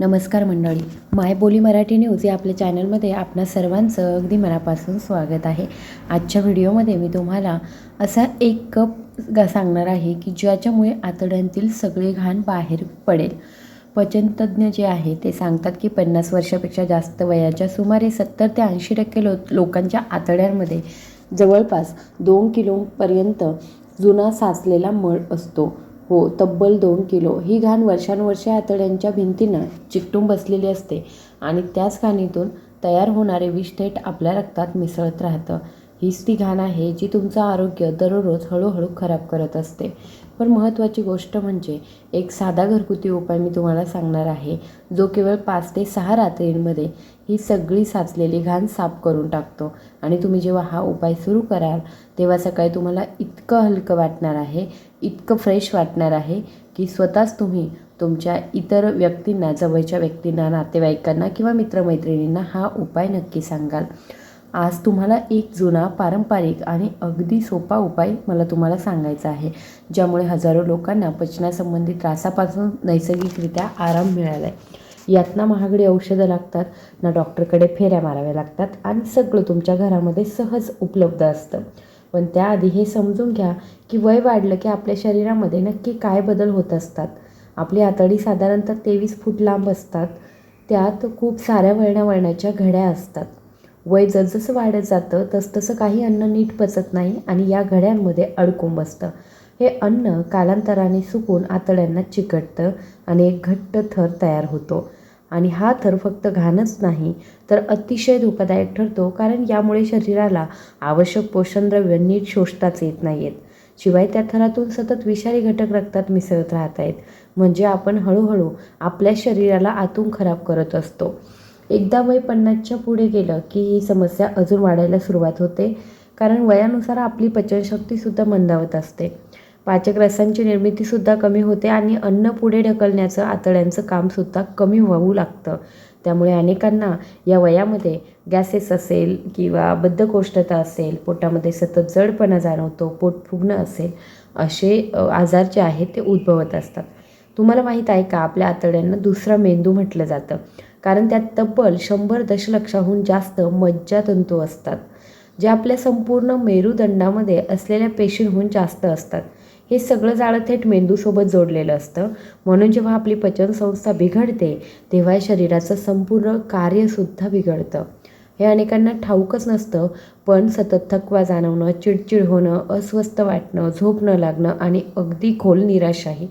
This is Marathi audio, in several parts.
नमस्कार मंडळी. माय बोली मराठी न्यूज या आपल्या चॅनलमध्ये आपणा सर्वांचं अगदी मनापासून स्वागत आहे. आजच्या व्हिडिओमध्ये मी तुम्हाला असा एक कप गा सांगणार आहे की ज्याच्यामुळे आतड्यांतील सगळे घाण बाहेर पडेल. पचनतज्ज्ञ जे आहे ते सांगतात की पन्नास वर्षापेक्षा जास्त वयाच्या सुमारे सत्तर ते ऐंशी टक्के लो लोकांच्या आतड्यांमध्ये जवळपास दोन किलोपर्यंत जुना साचलेला मळ असतो. हो तब्बल दोन किलो. ही घाण वर्षानुवर्षे आतड्यांच्या भिंतींना चिकटून बसलेली असते आणि त्याच घाणीतून तयार होणारे विष थेट आपल्या रक्तात मिसळत राहतं. हीच ती घाण आहे जी तुमचं आरोग्य दररोज हळूहळू खराब करत असते. पण महत्त्वाची गोष्ट म्हणजे एक साधा घरगुती उपाय मी तुम्हाला सांगणार आहे. जो केवळ पाच ते सहा रात्रींमध्ये ही सगळी साचलेली घाण साफ करून टाकतो. आणि तुम्ही जेव्हा हा उपाय सुरू कराल तेव्हा सकाळी तुम्हाला इतकं हलकं वाटणार आहे इतकं फ्रेश वाटणार आहे की स्वतःच तुम्ही तुमच्या इतर व्यक्तींना जवळच्या व्यक्तींना नातेवाईकांना किंवा मित्रमैत्रिणींना हा उपाय नक्की सांगाल. आज तुम्हाला एक जुना पारंपरिक आणि अगदी सोपा उपाय मला तुम्हाला सांगायचा आहे ज्यामुळे हजारो लोकांना पचनासंबंधी त्रासापासून नैसर्गिकरित्या आराम मिळाला आहे यात ना महागडी औषधं लागतात ना डॉक्टरकडे फेऱ्या माराव्या लागतात आणि सगळं तुमच्या घरामध्ये सहज उपलब्ध असतं. पण त्याआधी हे समजून घ्या की वय वाढलं की आपल्या शरीरामध्ये नक्की काय बदल होत असतात. आपली आतडी साधारणतः तेवीस फूट लांब असतात. त्यात खूप साऱ्या वळण्या घड्या असतात. वय जसजसं वाढत जातं तसतसं काही अन्न नीट पचत नाही आणि या घड्यांमध्ये अडकून बसतं हे अन्न कालांतराने सुकून आतड्यांना चिकटतं आणि एक घट्ट थर तयार होतो. आणि हा थर फक्त घाणच नाही तर अतिशय धोकादायक ठरतो कारण यामुळे शरीराला आवश्यक पोषणद्रव्य नीट शोषताच येत नाही आहेत शिवाय त्या थरातून सतत विषारी घटक रक्तात मिसळत राहत आहेत म्हणजे आपण हळूहळू आपल्या शरीराला आतून खराब करत असतो. एकदा वय पन्नासच्या पुढे गेलं की ही समस्या अजून वाढायला सुरुवात होते कारण वयानुसार आपली पचनशक्तीसुद्धा मंदावत असते. पाचक रसांची निर्मितीसुद्धा कमी होते आणि अन्न पुढे ढकलण्याचं आतड्यांचं कामसुद्धा कमी होऊ लागतं. त्यामुळे अनेकांना या वयामध्ये गॅसेस असेल किंवा बद्धकोष्ठता असेल पोटामध्ये सतत जडपणा जाणवतो पोट फुगणं असेल असे आजार जे आहेत ते उद्भवत असतात. तुम्हाला माहीत आहे का आपल्या आतड्यांना दुसरा मेंदू म्हटलं जातं. कारण त्यात तब्बल शंभर दशलक्षाहून जास्त मज्जातंतू असतात जे आपल्या संपूर्ण मेरुदंडामध्ये असलेल्या पेशींहून जास्त असतात. हे सगळं जाळं थेट मेंदूसोबत जोडलेलं असतं. म्हणून जेव्हा आपली पचनसंस्था बिघडते तेव्हा शरीराचं संपूर्ण कार्यसुद्धा बिघडतं. हे अनेकांना ठाऊकच नसतं पण सतत थकवा जाणवणं चिडचिड होणं अस्वस्थ वाटणं झोप न लागणं आणि अगदी खोल निराशाही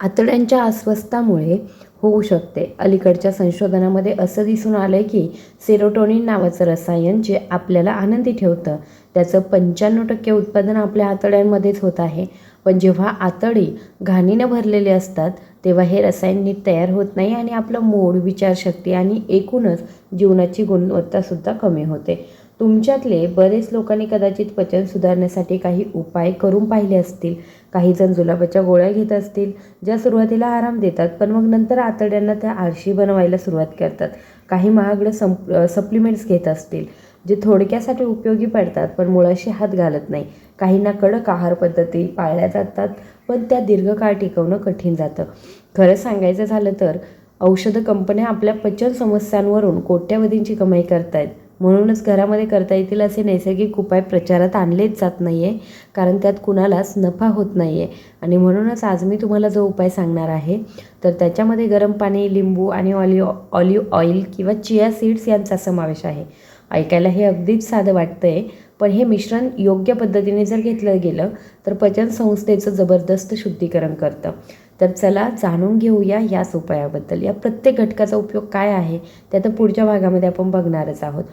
आतड्यांच्या अस्वस्थामुळे होऊ शकते. अलीकडच्या संशोधनामध्ये असं दिसून आलं आहे की सेरोटोनिन नावाचं रसायन जे आपल्याला आनंदी ठेवतं त्याचं पंच्याण्णव टक्के उत्पादन आपल्या आतड्यांमध्येच होत आहे. पण जेव्हा आतडी घाणीनं भरलेले असतात तेव्हा हे रसायन नीट तयार होत नाही आणि आपलं मूड विचारशक्ती आणि एकूणच जीवनाची गुणवत्तासुद्धा कमी होते. तुमच्यातले बरेच लोकांनी कदाचित पचन सुधारण्यासाठी काही उपाय करून पाहिले असतील. काही जण जुलाबाच्या गोळ्या घेत असतील ज्या सुरुवातीला आराम देतात पण मग नंतर आतड्यांना त्या आळशी बनवायला सुरुवात करतात. काही महागडं संप सप्लिमेंट्स घेत असतील जे थोडक्यासाठी उपयोगी पडतात पण मुळाशी हात घालत नाही. काहींना कडक आहार पद्धती पाळल्या जातात पण त्या दीर्घकाळ टिकवणं कठीण जातं. खरं सांगायचं झालं तर औषधं कंपन्या आपल्या पचन समस्यांवरून कोट्यावधींची कमाई करतायत. म्हणूनच घरामध्ये करता येतील असे नैसर्गिक उपाय प्रचारात आणलेच जात नाही आहे कारण त्यात कुणालाच नफा होत नाही आहे आणि म्हणूनच आज मी तुम्हाला जो उपाय सांगणार आहे तर त्याच्यामध्ये गरम पाणी लिंबू आणि ऑलिव्ह ऑलिव्ह ऑइल किंवा चिया सीड्स यांचा समावेश आहे. ऐकायला हे अगदीच साधं वाटतं आहे पण हे मिश्रण योग्य पद्धतीने जर घेतलं गेलं तर पचन संस्थेचं जबरदस्त शुद्धीकरण करतं. तर चला जाणून घेऊया याच उपायाबद्दल. या प्रत्येक घटकाचा उपयोग काय आहे ते आता पुढच्या भागामध्ये आपण बघणारच आहोत.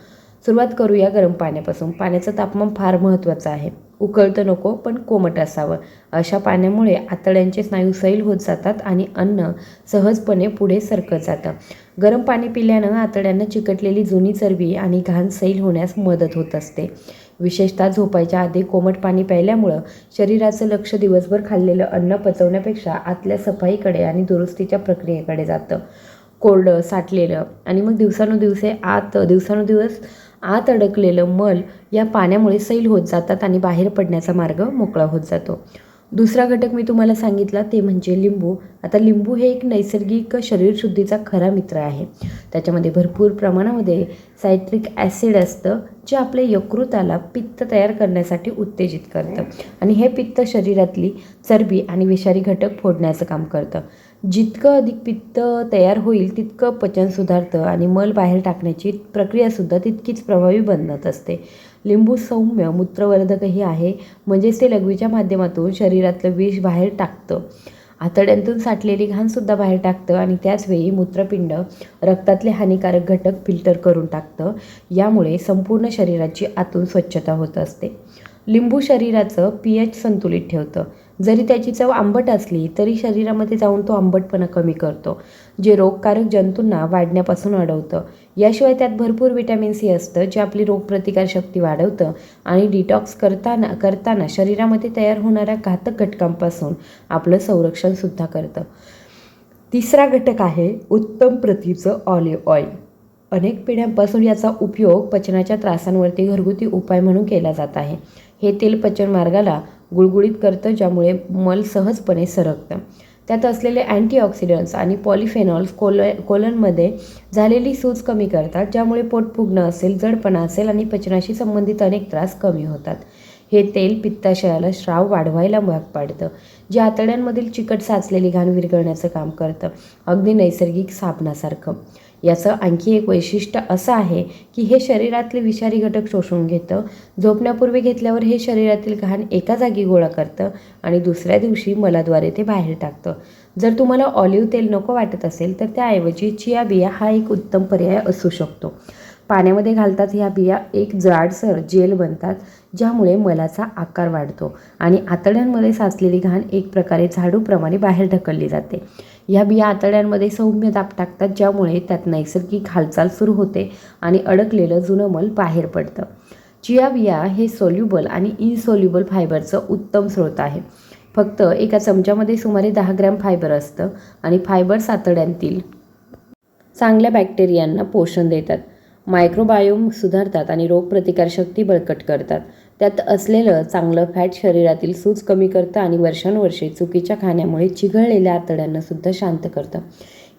सुरुवात करूया गरम पाण्यापासून. पाण्याचं तापमान फार महत्त्वाचं आहे. उकळतं नको पण कोमट असावं. अशा पाण्यामुळे आतड्यांचे स्नायू सैल होत जातात आणि अन्न सहजपणे पुढे सरकत जातं. गरम पाणी पिल्यानं आतड्यांना चिकटलेली जुनी चरबी आणि घाण सैल होण्यास मदत होत असते. विशेषतः झोपायच्या आधी कोमट पाणी प्यायल्यामुळं शरीराचं लक्ष दिवसभर खाल्लेलं अन्न पचवण्यापेक्षा आतल्या सफाईकडे आणि दुरुस्तीच्या प्रक्रियेकडे जातं. कोरडं साठलेलं आणि मग दिवसानुदिवसे आत दिवसानुदिवस आत अडकलेलं मल या पाण्यामुळे सैल होत जातात आणि बाहेर पडण्याचा मार्ग मोकळा होत जातो. दुसरा घटक मी तुम्हाला सांगितला ते म्हणजे लिंबू. आता लिंबू हे एक नैसर्गिक शरीरशुद्धीचा खरा मित्र आहे. त्याच्यामध्ये भरपूर प्रमाणामध्ये सायट्रिक ॲसिड असतं जे आपल्या यकृताला पित्त तयार करण्यासाठी उत्तेजित करतं. आणि हे पित्त शरीरातली चरबी आणि विषारी घटक फोडण्याचं काम करतं. जितकं अधिक पित्त तयार होईल तितकं पचन सुधारतं आणि मल बाहेर टाकण्याची प्रक्रियासुद्धा तितकीच प्रभावी बनत असते. लिंबू सौम्य मूत्रवर्धकही आहे म्हणजेच ते लघवीच्या माध्यमातून शरीरातलं विष बाहेर टाकतं. आतड्यांतून साठलेली घाणसुद्धा बाहेर टाकतं आणि त्याचवेळी मूत्रपिंड रक्तातले हानिकारक घटक फिल्टर करून टाकतं. यामुळे संपूर्ण शरीराची आतून स्वच्छता होत असते. लिंबू शरीराचं पी एच संतुलित ठेवतं. जरी त्याची चव आंबट असली तरी शरीरामध्ये जाऊन तो आंबटपणा कमी करतो जे रोगकारक जंतूंना वाढण्यापासून अडवतं. याशिवाय त्यात भरपूर विटॅमिन सी असतं जे आपली रोगप्रतिकारशक्ती वाढवतं आणि डिटॉक्स करताना करताना शरीरामध्ये तयार होणाऱ्या घातक घटकांपासून आपलं संरक्षणसुद्धा करतं. तिसरा घटक आहे उत्तम प्रतीचं ऑलिव्ह ऑइल अनेक पिढ्यांपासून याचा उपयोग पचनाच्या त्रासांवरती घरगुती उपाय म्हणून केला जात आहे. हे तेल पचनमार्गाला गुळगुळीत करतं ज्यामुळे मल सहजपणे सरकतं. त्यात असलेले अँटीऑक्सिडंट्स आणि पॉलिफेनॉल्स कोल कोलनमध्ये झालेली सूज कमी करतात ज्यामुळे पोट फुगणं असेल जडपणा असेल आणि पचनाशी संबंधित अनेक त्रास कमी होतात. हे तेल पित्ताशयाला श्राव वाढवायला भाग पाडतं जे आतड्यांमधील चिकट साचलेली घाण विरघळण्याचं काम करतं. अगदी नैसर्गिक साबणासारखं याचं आणखी एक वैशिष्ट्य असं आहे की हे शरीरातले विषारी घटक शोषून घेतं झोपण्यापूर्वी घेतल्यावर हे शरीरातील घाण एका जागी गोळा करतं आणि दुसऱ्या दिवशी मलाद्वारे ते बाहेर टाकतं. जर तुम्हाला ऑलिव्ह तेल नको वाटत असेल तर त्याऐवजी चिया बिया हा एक उत्तम पर्याय असू शकतो. पाण्यामध्ये घालतात ह्या बिया एक जाडसर जेल बनतात ज्यामुळे मलाचा आकार वाढतो आणि आतड्यांमध्ये साचलेली घाण एक प्रकारे झाडूप्रमाणे बाहेर ढकलली जाते. ह्या बिया आतड्यांमध्ये सौम्य दाब टाकतात ज्यामुळे त्यात नैसर्गिक हालचाल सुरू होते आणि अडकलेलं जुनं मल बाहेर पडतं. चिया बिया हे सोल्युबल आणि इनसोल्युबल फायबरचं उत्तम स्रोत आहे. फक्त एका चमच्यामध्ये सुमारे दहा ग्रॅम फायबर असतं आणि फायबर सातड्यांतील चांगल्या बॅक्टेरियांना पोषण देतात. मायक्रोबायोम सुधारतात आणि रोगप्रतिकारशक्ती बळकट करतात. त्यात असलेलं चांगलं फॅट शरीरातील सूज कमी करतं आणि वर्षानुवर्षे चुकीच्या खाण्यामुळे चिघळलेल्या आतड्यांना सुद्धा शांत करतं.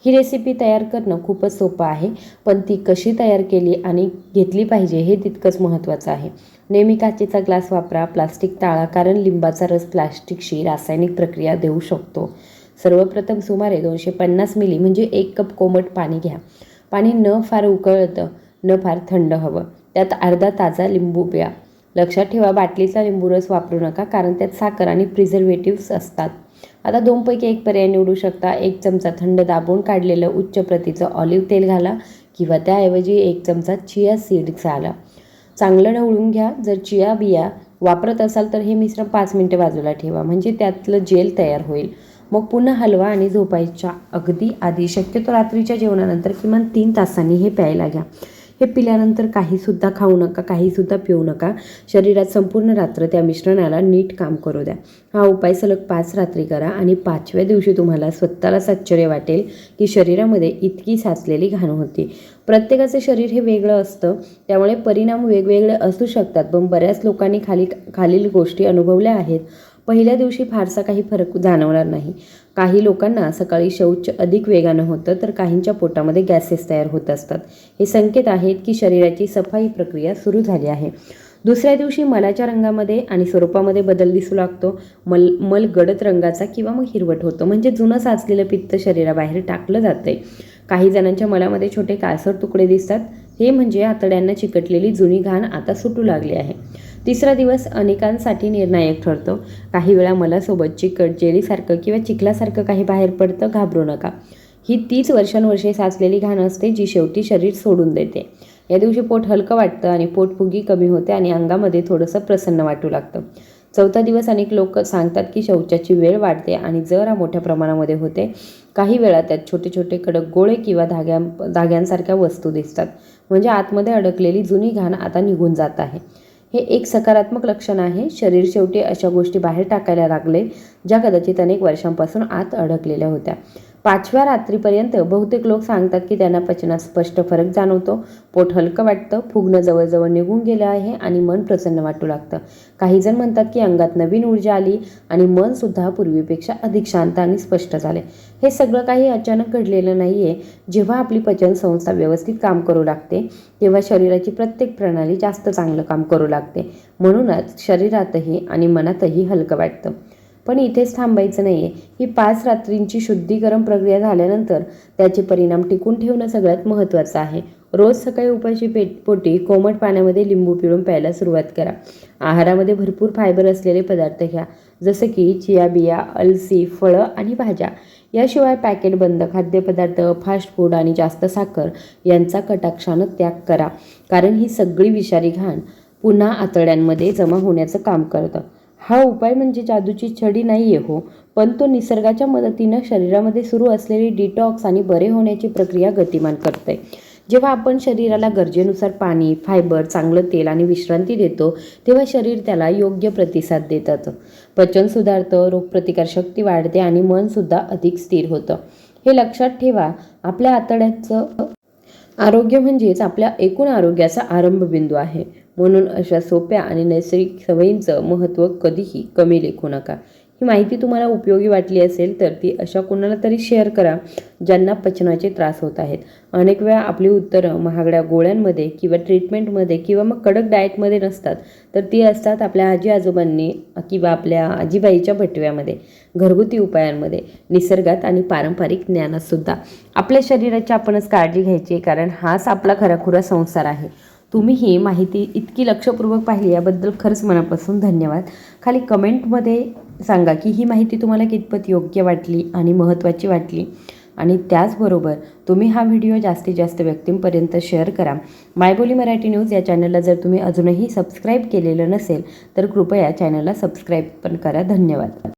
ही रेसिपी तयार करणं खूपच सोपं आहे पण ती कशी तयार केली आणि घेतली पाहिजे हे तितकंच महत्त्वाचं आहे. नेहमी काचेचा ग्लास वापरा प्लास्टिक टाळा कारण लिंबाचा रस प्लास्टिकशी रासायनिक प्रक्रिया देऊ शकतो. सर्वप्रथम सुमारे दोनशे पन्नास मिली म्हणजे एक कप कोमट पाणी घ्या. पाणी न फार उकळतं न फार थंड हवं. त्यात अर्धा ताजा लिंबू प्या. लक्षात ठेवा बाटलीचा लिंबू रस वापरू नका कारण त्यात साखर आणि प्रिझर्वेटिव्स असतात. आता दोनपैकी एक पर्याय निवडू शकता. एक चमचा थंड दाबून काढलेलं उच्च प्रतीचं ऑलिव्ह तेल घाला किंवा त्याऐवजी एक चमचा चिया सीड्स घाला. चांगलं ढवळून घ्या. जर चिया बिया वापरत असाल तर हे मिश्रण पाच मिनटं बाजूला ठेवा म्हणजे त्यातलं जेल तयार होईल. मग पुन्हा हलवा आणि झोपायच्या अगदी आधी शक्यतो रात्रीच्या जेवणानंतर किमान तीन तासांनी हे प्यायला घ्या. हे पिल्यानंतर काहीसुद्धा खाऊ नका काहीसुद्धा पिऊ नका. शरीरात संपूर्ण रात्र त्या मिश्रणाला नीट काम करू द्या. हा उपाय सलग पाच रात्री करा आणि पाचव्या दिवशी तुम्हाला स्वतःलाच आश्चर्य वाटेल की शरीरामध्ये इतकी साचलेली घाण होती. प्रत्येकाचं शरीर हे वेगळं असतं त्यामुळे परिणाम वेगवेगळे असू शकतात पण बऱ्याच लोकांनी खाली खालील गोष्टी अनुभवल्या आहेत. पहिल्या दिवशी फारसा काही फरक जाणवणार नाही. काही लोकांना सकाळी शौच अधिक वेगानं होतं तर काहींच्या पोटामध्ये गॅसेस तयार होत असतात. हे संकेत आहेत की शरीराची सफाई प्रक्रिया सुरू झाली आहे. दुसऱ्या दिवशी मलाच्या रंगामध्ये आणि स्वरूपामध्ये बदल दिसू लागतो. मल मल गडद रंगाचा किंवा मग हिरवट होतो. म्हणजे जुनं साचलेलं पित्त शरीराबाहेर टाकलं जातं काही जणांच्या मलामध्ये छोटे काळसर तुकडे दिसतात. हे म्हणजे आतड्यांना चिकटलेली जुनी घाण आता सुटू लागली आहे. तिसरा दिवस अनेकांसाठी निर्णायक ठरतो. काही वेळा मला सोबत चिकट जेलीसारखं किंवा चिखलासारखं काही बाहेर पडतं घाबरू नका. ही तीच वर्षानुवर्षे साचलेली घाण असते जी शेवटी शरीर सोडून देते. या दिवशी पोट हलकं वाटतं आणि पोटफुगी कमी होते आणि अंगामध्ये थोडंसं प्रसन्न वाटू लागतं. चौथा दिवस अनेक लोक सांगतात की शौचाची वेळ वाढते आणि जरा मोठ्या प्रमाणामध्ये होते. काही वेळा त्यात छोटे छोटे कडक गोळे किंवा धाग्या धाग्यांसारख्या वस्तू दिसतात. म्हणजे आतमध्ये अडकलेली जुनी घाण आता निघून जात आहे. हे एक सकारात्मक लक्षण आहे. शरीर शेवटी अशा गोष्टी बाहेर टाकायला लागले ज्या कदाचित अनेक वर्षांपासून आत अडकलेल्या होत्या. पाचव्या रात्रीपर्यंत बहुतेक लोक सांगतात की त्यांना पचनात स्पष्ट फरक जाणवतो. पोट हलकं वाटतं. फुगणं जवळजवळ निघून गेलं आहे आणि मन प्रसन्न वाटू लागतं. काही जण म्हणतात की अंगात नवीन ऊर्जा आली आणि मन सुद्धा पूर्वीपेक्षा अधिक शांत आणि स्पष्ट झाले हे सगळं काही अचानक घडलेलं नाही आहे जेव्हा आपली पचन संस्था व्यवस्थित काम करू लागते तेव्हा शरीराची प्रत्येक प्रणाली जास्त चांगलं काम करू लागते. म्हणूनच शरीरातही आणि मनातही हलकं वाटतं. पण इथेच थांबायचं नाही आहे ही पाच रात्रींची शुद्धीकरण प्रक्रिया झाल्यानंतर त्याचे परिणाम टिकून ठेवणं सगळ्यात महत्त्वाचं आहे. रोज सकाळी उपाशी पेट पोटी कोमट पाण्यामध्ये लिंबू पिळून प्यायला सुरुवात करा. आहारामध्ये भरपूर फायबर असलेले पदार्थ घ्या. जसं की चिया बिया अलसी फळं आणि भाज्या. याशिवाय पॅकेट बंद खाद्यपदार्थ फास्ट फूड आणि जास्त साखर यांचा कटाक्षानं त्याग करा. कारण ही सगळी विषारी घाण पुन्हा आतड्यांमध्ये जमा होण्याचं काम करतं. हा उपाय म्हणजे जादूची छडी नाही आहे हो पण तो निसर्गाच्या मदतीनं शरीरामध्ये सुरू असलेली डिटॉक्स आणि बरे होण्याची प्रक्रिया गतिमान करते जेव्हा आपण शरीराला गरजेनुसार पाणी फायबर चांगलं तेल आणि विश्रांती देतो तेव्हा शरीर त्याला योग्य प्रतिसाद देतात. पचन सुधारतं रोगप्रतिकारशक्ती वाढते आणि मनसुद्धा अधिक स्थिर होतं. हे लक्षात ठेवा आपल्या आतड्याचं आरोग्य म्हणजेच आपल्या एकूण आरोग्याचा आरंभबिंदू आहे. म्हणून अशा सोप्या आणि नैसर्गिक सवयींचं महत्त्व कधीही कमी लेखू नका. ही माहिती तुम्हाला उपयोगी वाटली असेल तर ती अशा कोणाला तरी शेअर करा ज्यांना पचनाचे त्रास होत आहेत. अनेक वेळा आपली उत्तरं महागड्या गोळ्यांमध्ये किंवा ट्रीटमेंटमध्ये किंवा मग कडक डाएटमध्ये नसतात तर ती असतात आपल्या आजी आजोबांनी किंवा आपल्या आजीबाईच्या भटव्यामध्ये घरगुती उपायांमध्ये निसर्गात आणि पारंपरिक ज्ञानातसुद्धा आपल्या शरीराची आपणच काळजी घ्यायची कारण हाच आपला खराखुरा संसार आहे. तुम्ही ही माहिती इतकी लक्षपूर्वक पाहिली याबद्दल खरंच मनापासून धन्यवाद. खाली कमेंटमध्ये सांगा की ही माहिती तुम्हाला कितपत योग्य वाटली आणि महत्त्वाची वाटली. आणि त्याचबरोबर तुम्ही हा व्हिडिओ जास्तीत जास्त व्यक्तींपर्यंत शेअर करा. मायबोली मराठी न्यूज या चॅनलला जर तुम्ही अजूनही सबस्क्राईब केलेलं नसेल तर कृपया चॅनलला सबस्क्राईब पण करा. धन्यवाद.